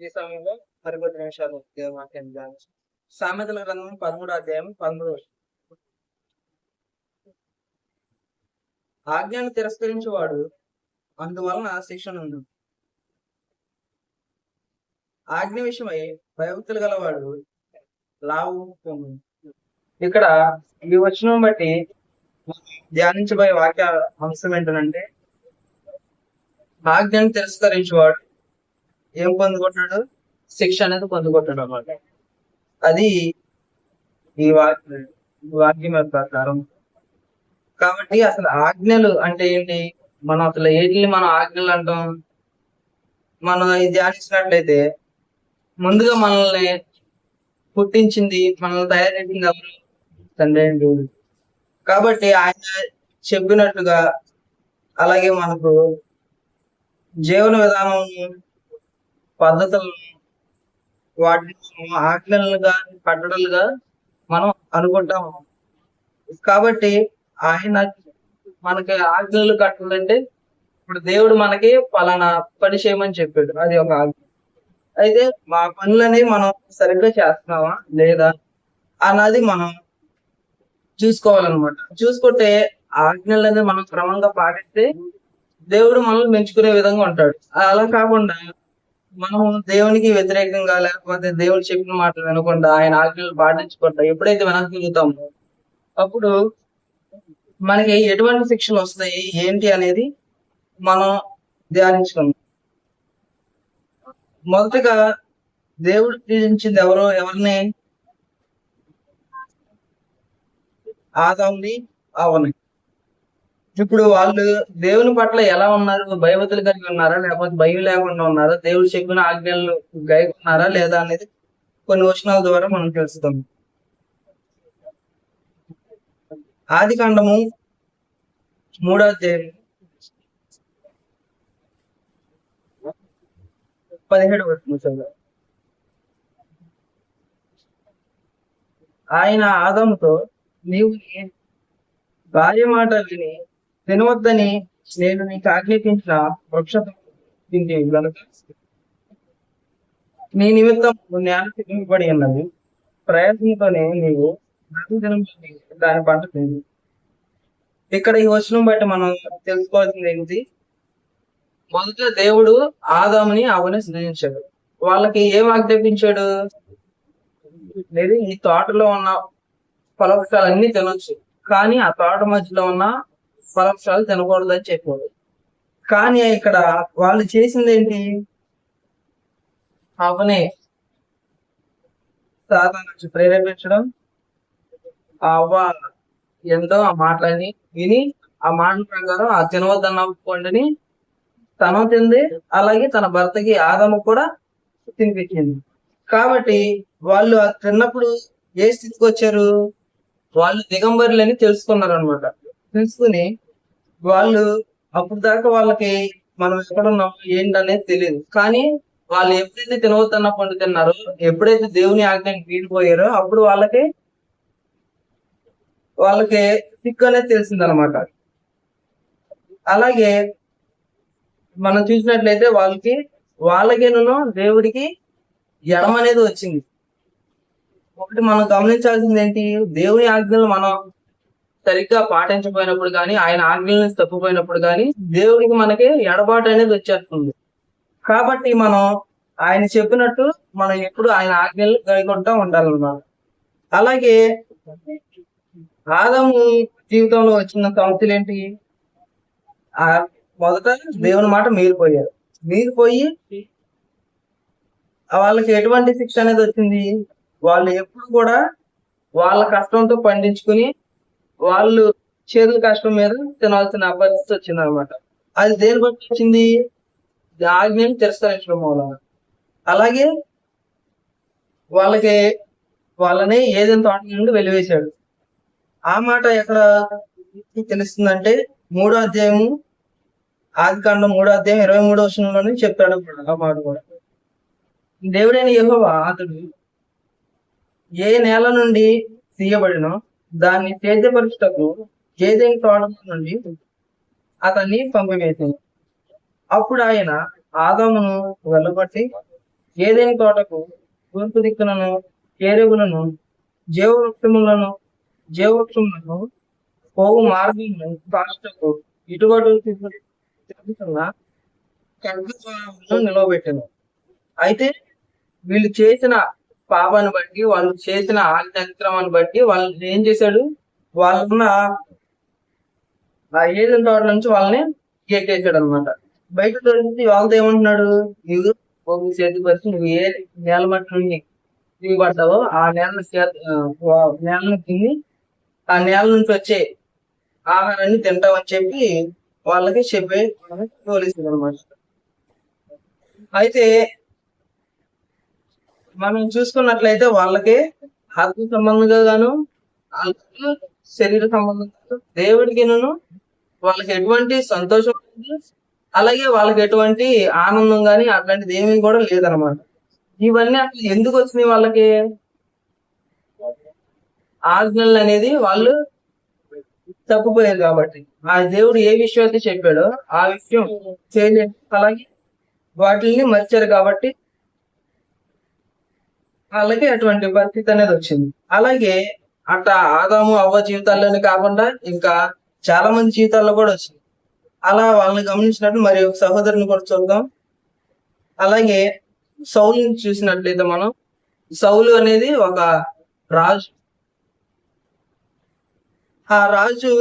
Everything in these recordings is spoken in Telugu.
ఈ సమయంలో మరికొద్ది నిమిషాలు దేవుని వాక్యాన్ని సామెతల గ్రంథం పదమూడు అధ్యాయం పదమూడు ఆజ్ఞను తిరస్కరించేవాడు అందువలన శిక్షణ ఉంది ఆజ్ఞ విషయమై ప్రవృత్తులు గలవాడు లావు ఇక్కడ ఈ వచనం బట్టి ధ్యానించబోయే వాక్య అంశం ఏంటంటే ఆజ్ఞను తిరస్కరించేవాడు ఏం పొందుకుంటాడు శిక్ష అనేది పొందుకుంటాడు అన్నమాట. అది ఈ వాక్య వాక్యం యొక్క ప్రకారం. కాబట్టి అసలు ఆజ్ఞలు అంటే ఏంటి? మనం అసలు ఏంటి మనం ఆజ్ఞలు అంటాం? మనం ఇది ధ్యానించినట్లయితే ముందుగా మనల్ని పుట్టించింది మనల్ని తయారు చేసింది ఎవరు? తండ్రి అయిన దేవుడు. కాబట్టి ఆయన చెప్పినట్టుగా అలాగే మనకు జీవన విధానం పద్ధతులను వాటిని ఆజ్ఞలుగా కట్టడలుగా మనం అనుకుంటాం కాబట్టి ఆయన మనకి ఆజ్ఞలు కట్టాలంటే ఇప్పుడు దేవుడు మనకి పలానా పని చేయమని చెప్పాడు. అది ఒక ఆజ్ఞ. అయితే మా పనులని మనం సరిగ్గా చేస్తున్నామా లేదా అన్నది మనం చూసుకోవాలన్నమాట. చూసుకుంటే ఆజ్ఞలని మనం క్రమంగా పాటిస్తే దేవుడు మనల్ని మెచ్చుకునే విధంగా ఉంటాడు. అలా కాకుండా మనం దేవునికి వ్యతిరేకంగా లేకపోతే దేవుడు చెప్పిన మాటలు వినకుండా ఆయన ఆజ్ఞలు పాటించకుండా ఎప్పుడైతే వెనక్కిగుతామో అప్పుడు మనకి ఎటువంటి శిక్షలు వస్తాయి ఏంటి అనేది మనం ధ్యానించుకుందాం. మొదటగా దేవుడు పూజించింది ఎవరో ఎవరిని? ఆదాంని అవని ఇప్పుడు వాళ్ళు దేవుని పట్ల ఎలా ఉన్నారు? భయవతులు కలిగి ఉన్నారా? లేకపోతే భయం లేకుండా ఉన్నారా? దేవుడు చెప్పిన ఆజ్ఞలు గైకున్నారా లేదా అనేది కొన్ని వచనాల ద్వారా మనం తెలుస్తాం ఆది కాండము మూడో అధ్యాయం. పదిహేడు వచనం ఆయన ఆదంతో నీవు భార్య మాట విని తినవద్దని నేను నీకు ఆజ్ఞాపించిన వృక్ష తింటే నీ నిమిత్తం నేల తిరిగిపడి ఉన్నది. ప్రయత్నంతోనే నీవు ప్రతిదినం దాని పంట తింది ఇక్కడ ఈ వచనం బట్టి మనం తెలుసుకోవాల్సింది ఏంటి? మొదట దేవుడు ఆదాముని అవని సృజించాడు. వాళ్ళకి ఏం ఆజ్ఞాపించాడు? లేదు ఈ తోటలో ఉన్న ఫలవృక్షాలన్నీ తినొచ్చు. కానీ ఆ తోట మధ్యలో ఉన్న ఫలవృక్షాలు తినకూడదు అని చెప్పాడు కానీ ఇక్కడ వాళ్ళు చేసింది ఏంటి? అవనే సాధారణ ప్రేరేపించడం. ఆ అవ్వ ఎంతో ఆ మాటలని విని ఆ మాటల ప్రకారం ఆ తినవద్దన్న పండుని తను తింది అలాగే తన భర్తకి ఆదము కూడా తినిపించింది. కాబట్టి వాళ్ళు అది తిన్నప్పుడు ఏ స్థితికి వచ్చారు? వాళ్ళు దిగంబరులని తెలుసుకున్నారు అనమాట తెలుసుకుని వాళ్ళు అప్పుడు దాకా వాళ్ళకి మనం ఎక్కడున్నాం ఏంటనేది తెలియదు కానీ వాళ్ళు ఎప్పుడైతే తినవద్దన్న పండు తిన్నారో ఎప్పుడైతే దేవుని ఆజ్ఞకి వీడిపోయారో అప్పుడు వాళ్ళకి వాళ్ళకి సిక్కు అనేది తెలిసిందనమాట అలాగే మనం చూసినట్లయితే వాళ్ళకి వాళ్ళకేనూ దేవుడికి ఎడమ అనేది వచ్చింది. ఒకటి మనం గమనించాల్సింది ఏంటి దేవుని ఆజ్ఞలు మనం సరిగ్గా పాటించకపోయినప్పుడు కానీ ఆయన ఆజ్ఞల్ని తప్పిపోయినప్పుడు కానీ దేవుడికి మనకి ఎడబాటు అనేది వచ్చేస్తుంది. కాబట్టి మనం ఆయన చెప్పినట్టు మనం ఎప్పుడు ఆయన ఆజ్ఞలు కైకొంటా ఉండాలన్నమాట. అలాగే ఆదము జీవితంలో వచ్చిన సమస్యలు ఏంటి? ఆ మొదట దేవుని మాట మీరిపోయారు. మీరిపోయి వాళ్ళకి ఎటువంటి శిక్ష అనేది వచ్చింది? వాళ్ళు ఎప్పుడు కూడా వాళ్ళ కష్టంతో పండించుకుని వాళ్ళు చేతుల కష్టం మీద తినాల్సిన పరిస్థితి వచ్చింది అనమాట అది దేని బట్టి వచ్చింది? ఆజ్ఞని తిరస్కరించడం మూలన అలాగే వాళ్ళకి వాళ్ళని ఏదైనా తోట నుండి వెలివేశాడు. ఆ మాట ఎక్కడ తెలుస్తుందంటే మూడో అధ్యాయము ఆది కాండం మూడో అధ్యాయం ఇరవై మూడో వచనంలోనే చెప్పాడు ఆ మాట కూడా. దేవుడైన యహోవా అతడు ఏ నేల నుండి తీయబడినో దాన్ని సేద్యపరచుటకు ఏదైనా తోట నుండి అతన్ని పంపివేసింది. అప్పుడు ఆయన ఆదామును వెళ్ళబట్టి ఏదేని తోటకు తూర్పు దిక్కులను కేరువులను జీవవృక్షములను జీవవృక్షములను పోవు మార్గమును కాష్టకు ఇటువటు తిరుగుతున్న ఖడ్గద్వారములను నిలవబెట్టాను అయితే వీళ్ళు చేసిన పాపాన్ని బట్టి వాళ్ళు చేసిన ఆజ్ఞాతిక్రమాన్ని బట్టి వాళ్ళు ఏం చేశాడు? వాళ్ళకున్న ఆ ఏదైనా తోట నుంచి వాళ్ళని గెట్టేసాడు అనమాట బయట తోటి వాళ్ళతో ఏమంటున్నాడు? నువ్వు భూమి చేతి పరిచి నువ్వు ఏ నేల మట్టి నుండి దిగబడ్డావో ఆ నేలను వా- నేలను తిని ఆ నేల నుంచి వచ్చే ఆహారాన్ని తింటామని చెప్పి వాళ్ళకి చెప్పే తోలిస్తుంది అనమాట అయితే మనం చూసుకున్నట్లయితే వాళ్ళకి ఆత్మ సంబంధంగా గాను వాళ్ళకి శరీర సంబంధంగా దేవుడికి వాళ్ళకి ఎటువంటి సంతోషం అలాగే వాళ్ళకి ఎటువంటి ఆనందం గాని అట్లాంటిది ఏమీ కూడా లేదనమాట ఇవన్నీ అసలు ఎందుకు వచ్చినాయి వాళ్ళకి? ఆజ్ఞలు అనేది వాళ్ళు తప్పిపోయారు కాబట్టి. ఆ దేవుడు ఏ విషయం అయితే చెప్పాడో ఆ విషయం చేయలేదు. అలాగే వాటిని మర్చారు కాబట్టి వాళ్ళకి అటువంటి పరిస్థితి అనేది వచ్చింది. అలాగే అట్లా ఆదాము అవ్వ జీవితాల్లోనే కాకుండా ఇంకా చాలా మంది జీవితాల్లో కూడా వచ్చింది. అలా వాళ్ళని గమనించినట్టు మరి ఒక సహోదరుని కూడా చూద్దాం. అలాగే సౌలుని చూసినట్లయితే మనం సౌలు అనేది ఒక రాజు. ఆ రాజు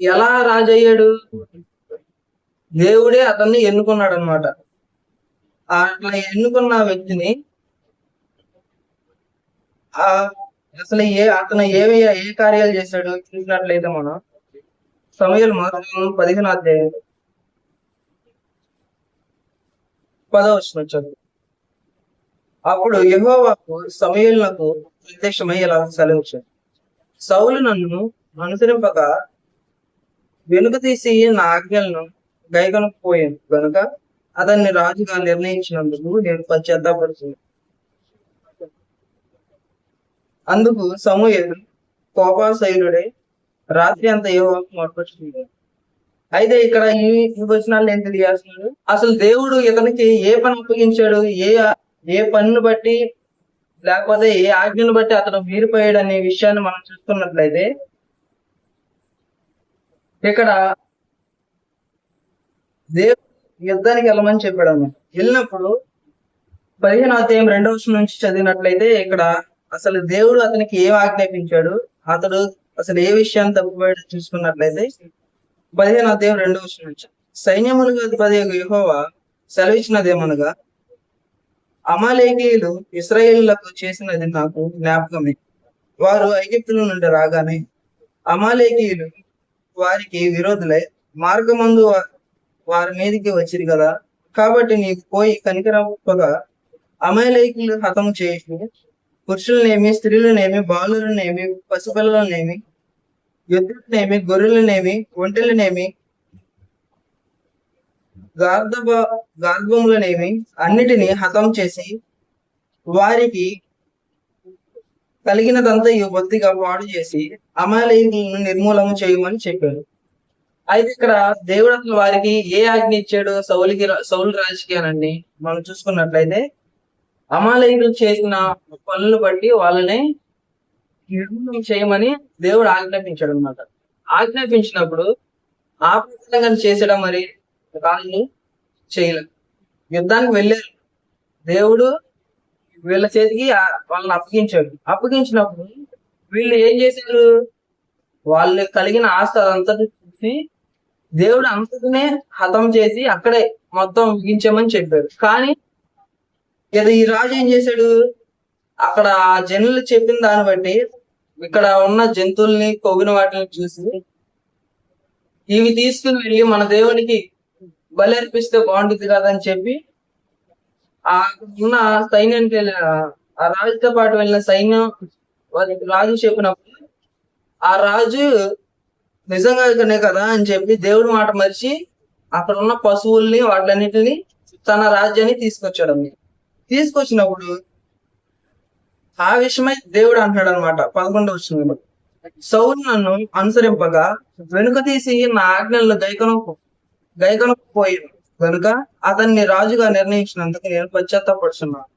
ఎలా రాజు అయ్యాడు దేవుడే అతన్ని ఎన్నుకున్నాడు అనమాట అట్లా ఎన్నుకున్న వ్యక్తిని ఆ అసలు ఏ అతను ఏవి ఏ కార్యాలు చేశాడు చూసినట్లయితే మనం సమయాలు మాత్రం పదిహేను అధ్యాయం. వచ్చిన చదువు. అప్పుడు యహోవాకు సమయలకు ప్రత్యక్షమై ఇలా సెలవిచ్చాడు సౌలు నన్ను అనుసరింపక వెనుక తీసి నా ఆజ్ఞలను గైకొనకపోయాను. గనుక అతన్ని రాజుగా నిర్ణయించినందుకు నేను పశ్చాత్తాపడుతున్నాను. అందుకు సమూహలు కోపాశైలుడే రాత్రి అంతా ఏ మొదలుపెట్టింది అయితే ఇక్కడ ఈ ఈ వచనాలు ఏం తెలియాల్సినాడు అసలు దేవుడు ఇతనికి ఏ పని అప్పగించాడు? ఏ ఏ పనిని బట్టి లేకపోతే ఏ ఆజ్ఞను బట్టి అతను వీరిపోయాడు అనే విషయాన్ని మనం చూస్తున్నట్లయితే ఇక్కడ దేవుడు యుద్ధానికి వెళ్ళమని చెప్పాడు అన్నమాట. వెళ్ళినప్పుడు పదిహేను అధ్యాయం రెండవ నుంచి చదివినట్లయితే ఇక్కడ అసలు దేవుడు అతనికి ఏం ఆజ్ఞాపించాడు? అతడు అసలు ఏ విషయాన్ని తప్పుపోయాడు చూసుకున్నట్లయితే పదిహేను అధ్యాయం రెండు వచనం నుంచి. సైన్యములుగా అధిపతి యెహోవా సెలవిచ్చినదేమనగా అమాలేకీయులు ఇస్రాయేళ్ళకు చేసినది నాకు జ్ఞాపకమే. వారు ఐగిప్తుల నుండి రాగానే అమాలేకీయులు వారికి విరోధులై మార్గమందు వారి మీదకి వచ్చింది కదా. కాబట్టి నీకు పోయి కనికరపగా అమాలేకీయులు హతము చేసి పురుషులనేమి స్త్రీలనేమి బాలులనేమి పసిపిల్లలనేమి యుద్ధులనేమి గొర్రెలనేమి ఒంటెలనేమి గార్ధబ గార్భములనేమి అన్నిటినీ హతం చేసి వారికి కలిగినదంతా ఈ బొత్తిగా పాడు చేసి అమాలయులను నిర్మూలన చేయమని చెప్పాడు అయితే ఇక్కడ దేవుడు అసలు వారికి ఏ ఆజ్ఞ ఇచ్చాడు? సౌలికి సౌలు రాజుకి అనండి మనం చూసుకున్నట్లయితే అమాలయులు చేసిన పనులు బట్టి వాళ్ళని చేయమని దేవుడు ఆజ్ఞాపించాడు అనమాట ఆజ్ఞాపించినప్పుడు ఆ ప్రకారంగా చేసడం మరి వాళ్ళు చేయలేదు యుద్ధానికి వెళ్ళారు. దేవుడు వీళ్ళ చేతికి వాళ్ళని అప్పగించాడు. అప్పగించినప్పుడు వీళ్ళు ఏం చేశారు? వాళ్ళు కలిగిన ఆస్తి అదంతా చూసి దేవుడు అంతటినే హతం చేసి అక్కడే మొత్తం ముగించామని చెప్పారు. కానీ ఇది ఈ రాజు ఏం చేశాడు అక్కడ ఆ జనులు చెప్పిన దాన్ని బట్టి ఇక్కడ ఉన్న జంతువుల్ని కొవ్విన వాటిని చూసి ఇవి తీసుకుని వెళ్ళి మన దేవునికి బలి అర్పిస్తే బాగుంటుంది కదా అని చెప్పి ఆ ఉన్న సైన్యానికి వెళ్ళిన ఆ రాజుతో పాటు వెళ్ళిన సైన్యం వారికి రాజు చెప్పినప్పుడు ఆ రాజు నిజంగా ఇక్కడనే కదా అని చెప్పి దేవుడి మాట మరిచి అక్కడ ఉన్న పశువుల్ని వాటిలన్నిటిని తన రాజ్యాన్ని తీసుకొచ్చాడు అన్నమాట. తీసుకొచ్చినప్పుడు ఆ విషయమై దేవుడు అంటున్నాడు అనమాట పదకొండు వచ్చిన సౌలు నన్ను అనుసరింపగా వెనుక తీసి నా ఆజ్ఞలను గైకొన గైకొనకపోయాను కనుక అతన్ని రాజుగా నిర్ణయించినందుకు నేను పశ్చాత్తాపడుతున్నాను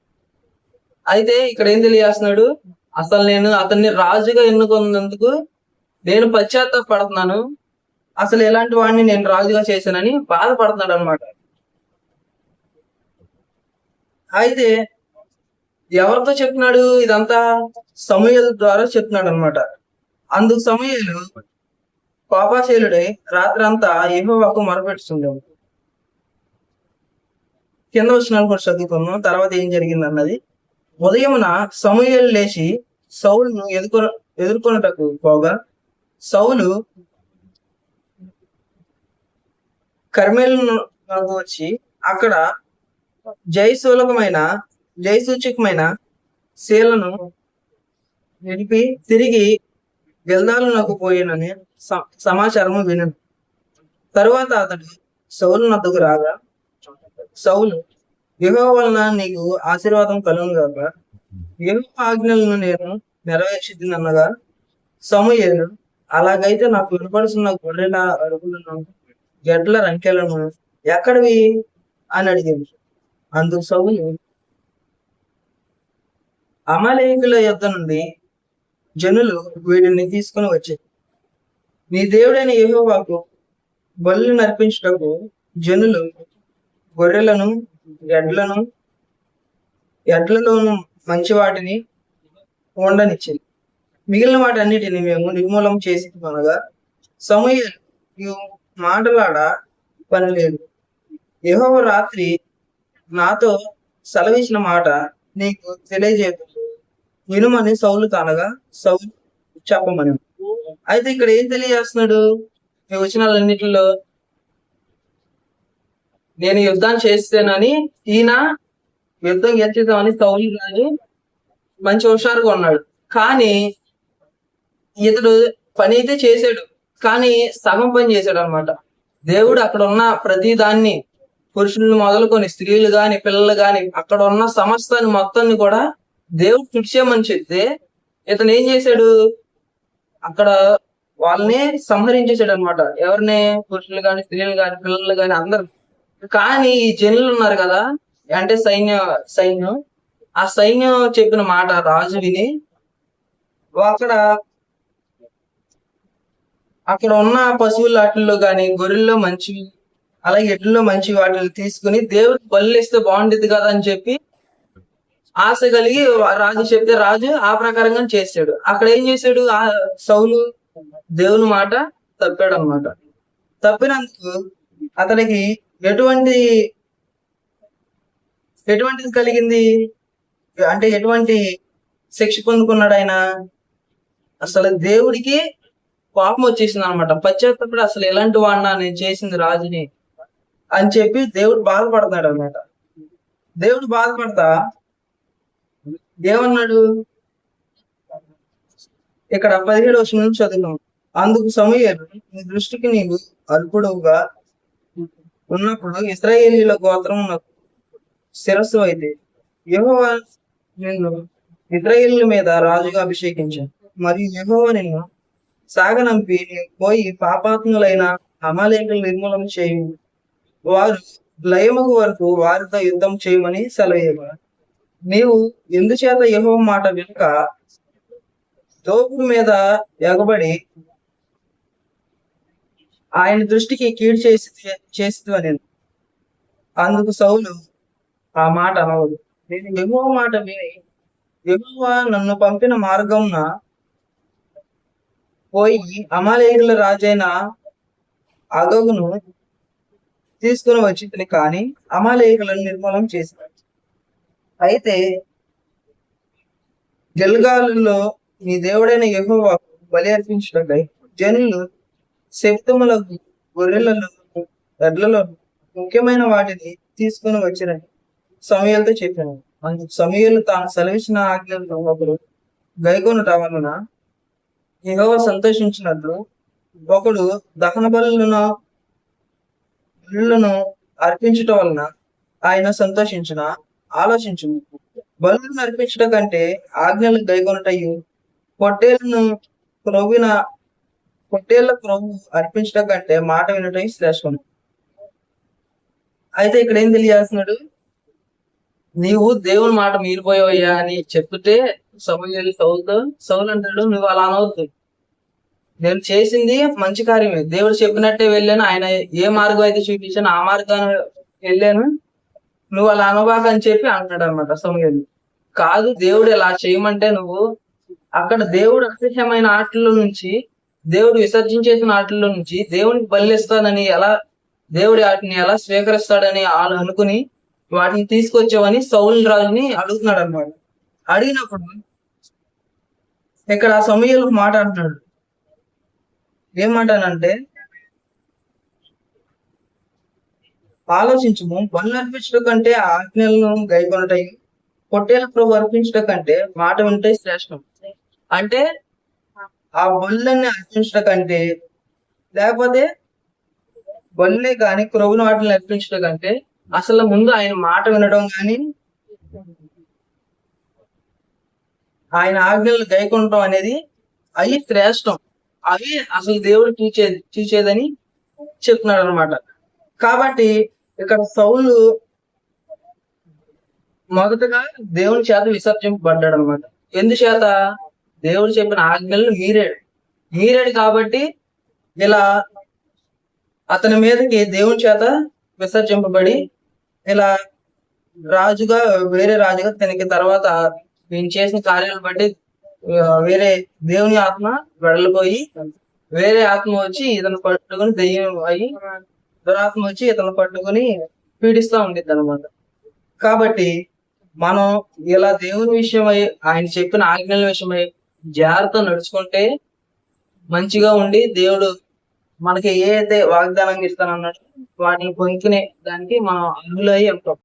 అయితే ఇక్కడ ఏం తెలియజేస్తున్నాడు? అసలు నేను అతన్ని రాజుగా ఎన్నుకున్నందుకు నేను పశ్చాత్తాపడుతున్నాను. అసలు ఎలాంటి వాడిని నేను రాజుగా చేశానని బాధపడుతున్నాడు అనమాట అయితే ఎవరితో చెప్తున్నాడు ఇదంతా? సమూహల ద్వారా చెప్తున్నాడు అనమాట అందుకు సమూహలు పాపాశీలుడై రాత్రంతా యెహోవాకు మొరపెట్టుతుండేవాడు కింద వచ్చిన కూడా చదువుకున్నాం తర్వాత ఏం జరిగింది అన్నది? ఉదయమున సమూహలు లేచి సౌలును ఎదుర్కొ ఎదుర్కొనుటకు పోగా సౌలు కర్మేలు వచ్చి అక్కడ జయసూలకమైన జయసూచకమైన శీలను నిలిపి తిరిగి గెల్దాలకు పోయినని స- విను తరువాత అతడు సౌలు నద్దకు రాగా సౌలు యెహోవా వలన నీకు ఆశీర్వాదం కలుగును గాక. యెహోవా ఆజ్ఞలను నేను నెరవేర్చిద్దనగా సమూయేలు అలాగైతే నాకు వినపడుతున్న గొర్రెల అరుగులను గడ్ల రంకెలను ఎక్కడివి? అని అడిగింది. అందు సౌలు అమలేకుల యొద్ద నుండి జనులు వీటిని తీసుకుని వచ్చారు నీ దేవుడైన యహోవాకు బలు నర్పించుటకు జనులు గొర్రెలను ఎడ్లను ఎడ్లలోను మంచి వాటిని ఉండనిచ్చింది మిగిలిన వాటన్నిటిని మేము నిర్మూలం చేసి అనగా సమూహలు మాటలాడ పని లేదు యెహోవా రాత్రి నాతో సెలవిచ్చిన మాట నీకు తెలియజేయదు వినుమని సౌలు కానగా సౌలు చెప్పమని. అయితే ఇక్కడ ఏం తెలియజేస్తున్నాడు? ఈ వచనాలన్నిటిలో నేను యుద్ధాన్ని చేస్తేనని ఈయన యుద్ధం గెలిచేద్దామని సౌలు కానీ మంచి హుషారుగా ఉన్నాడు. కానీ ఇతడు పని అయితే చేశాడు. కానీ సగం పని చేశాడు అనమాట దేవుడు అక్కడ ఉన్న ప్రతి దాన్ని పురుషులను మొదలుకొని స్త్రీలు గాని పిల్లలు గాని అక్కడ ఉన్న సమస్తాన్ని మొత్తాన్ని కూడా దేవుడు తుడిచేయమని చెప్తే ఇతను ఏం చేశాడు? అక్కడ వాళ్ళని సంహరించేసాడు అనమాట ఎవరిని? పురుషులు గాని స్త్రీలు గాని పిల్లలు గాని అందరు. కానీ ఈ జనులు ఉన్నారు కదా అంటే సైన్య సైన్యం. ఆ సైన్యం చెప్పిన మాట రాజు విని అక్కడ అక్కడ ఉన్న పశువుల వాటిల్లో గాని గొర్రెల్లో మంచివి అలాగే ఎడ్లలో మంచి వాటిని తీసుకుని దేవుడు బలు ఇస్తే బాగుండేది కదా అని చెప్పి ఆశ కలిగి రాజు చెప్తే రాజు ఆ ప్రకారంగా చేశాడు. అక్కడ ఏం చేశాడు? ఆ సౌలు దేవుని మాట తప్పాడు అనమాట తప్పినందుకు అతనికి ఎటువంటి ఎటువంటిది కలిగింది? అంటే ఎటువంటి శిక్ష పొందుకున్నాడు ఆయన? అసలు దేవుడికి కోపం వచ్చేసింది అనమాట పశ్చాత్తప్పుడు అసలు ఎలాంటి వాడినా నేను చేసింది రాజుని అని చెప్పి దేవుడు బాధపడతాడు అనమాట దేవుడు బాధపడతా? ఏమన్నాడు? ఇక్కడ పదిహేడు వచ్చిన నుంచి చదువుతాం అందుకు సమయలు నీ దృష్టికి నీవు అల్పుడుగా ఉన్నప్పుడు ఇస్రాయేలీల గోత్రం నాకు శిరస్సు అయితే యహోవా నిన్ను ఇస్రాయేలీల మీద రాజుగా అభిషేకించాను మరియు యెహోవా నిన్ను సాగనంపి నీవు పోయి పాపాత్ములైన అమాలేకులు నిర్మూలన చేయండి వారు లయమగు వరకు వారితో యుద్ధం చేయమని సెలవు నీవు ఎందుచేత యహో మాట వినక తోపు మీద ఎగబడి ఆయన దృష్టికి కీడు చేసి చేస్తూ అని అందుకు సౌలు ఆ మాట అనవదు. నేను ఎగువ మాట విని ఎగువ నన్ను పంపిన మార్గంన పోయి అమాలేయుల రాజైన అగగును తీసుకుని వచ్చింది కానీ అమాలేయులను నిర్మూలం చేశారు. అయితే గెల్గాలులో నీ దేవుడైన యహోవాకు బలి అర్పించటకై జనులు శక్తములకు గొర్రెలలో ఎడ్లలో ముఖ్యమైన వాటిని తీసుకుని వచ్చినని సమయాలతో చెప్పాను. సమయాలు తాను సెలవిచ్చిన ఆజ్ఞలను ఒకరు గైకొనుట వలన యహోవ సంతోషించినట్లు ఒకడు దహన బలులను బలులను అర్పించటం వలన ఆయన సంతోషించిన? ఆలోచించు బలులను అర్పించడం కంటే ఆజ్ఞలు గైగొనటయు పొట్టేళ్ళను ప్రభున పొట్టేళ్ళ ప్రభు అర్పించడం కంటే మాట వినటం శ్రేష్టం అయితే ఇక్కడ ఏం తెలియజేస్తున్నాడు నీవు దేవుని మాట మీరిపోయావయ్యా అని చెప్తే సమూహలు సౌలు సౌలు అంటాడు నువ్వు అలా అనవద్దు. నేను చేసింది మంచి కార్యమే. దేవుడు చెప్పినట్టే వెళ్ళాను. ఆయన ఏ మార్గం అయితే చూపించాను ఆ మార్గాన్ని వెళ్ళాను. నువ్వు అలా అనబాక అని చెప్పి అంటాడు అనమాట సమయంలో. కాదు దేవుడు ఇలా చేయమంటే నువ్వు అక్కడ దేవుడు అసహ్యమైన ఆటల్లో నుంచి దేవుడు విసర్జించేసిన ఆటల్లో నుంచి దేవునికి బలిస్తానని ఎలా దేవుడి వాటిని ఎలా స్వీకరిస్తాడని వాళ్ళు అనుకుని వాటిని తీసుకొచ్చావని సౌల్ రాజుని అడుగుతున్నాడు అనమాట అడిగినప్పుడు ఇక్కడ ఆ సమయంలో మాట అంటున్నాడు. ఏమంటానంటే ఆలోచించము బలు అర్పించడం కంటే ఆజ్ఞలను గైకొనటాయి పొట్టేల ప్రభు అర్పించడం కంటే మాట వింటే శ్రేష్టం. అంటే ఆ బొల్లని అర్పించడం కంటే లేకపోతే బొల్లే కానీ క్రొవ్వున వాటిని అర్పించడం కంటే అసలు ముందు ఆయన మాట వినడం కానీ ఆయన ఆజ్ఞలు గైకొనడం అనేది అవి శ్రేష్టం. అవి అసలు దేవుడు చూచేది చూసేదని చెప్తున్నాడు అనమాట కాబట్టి ఇక్కడ సౌలు మొదటగా దేవుని చేత విసర్జింపబడ్డాడు అనమాట ఎందుచేత దేవుడు చెప్పిన ఆజ్ఞలను మీరాడు. మీరాడు కాబట్టి ఇలా అతని మీదకి దేవుని చేత విసర్జింపబడి ఇలా రాజుగా వేరే రాజుగా తనకి తర్వాత నేను చేసిన కార్యాలను బట్టి వేరే దేవుని ఆత్మ వెడలిపోయి వేరే ఆత్మ వచ్చి ఇతను పట్టుకొని దెయ్యం అయి దురాత్మ వచ్చి ఇతను పట్టుకొని పీడిస్తా ఉండిద్ది అనమాట కాబట్టి మనం ఇలా దేవుని విషయమై ఆయన చెప్పిన ఆజ్ఞల విషయమై జాగ్రత్త నడుచుకుంటే మంచిగా ఉండి దేవుడు మనకి ఏ అయితే వాగ్దానం ఇస్తానన్నట్టు వాటిని పొందుకునే దానికి మనం అందులో అయి ఉంటాం.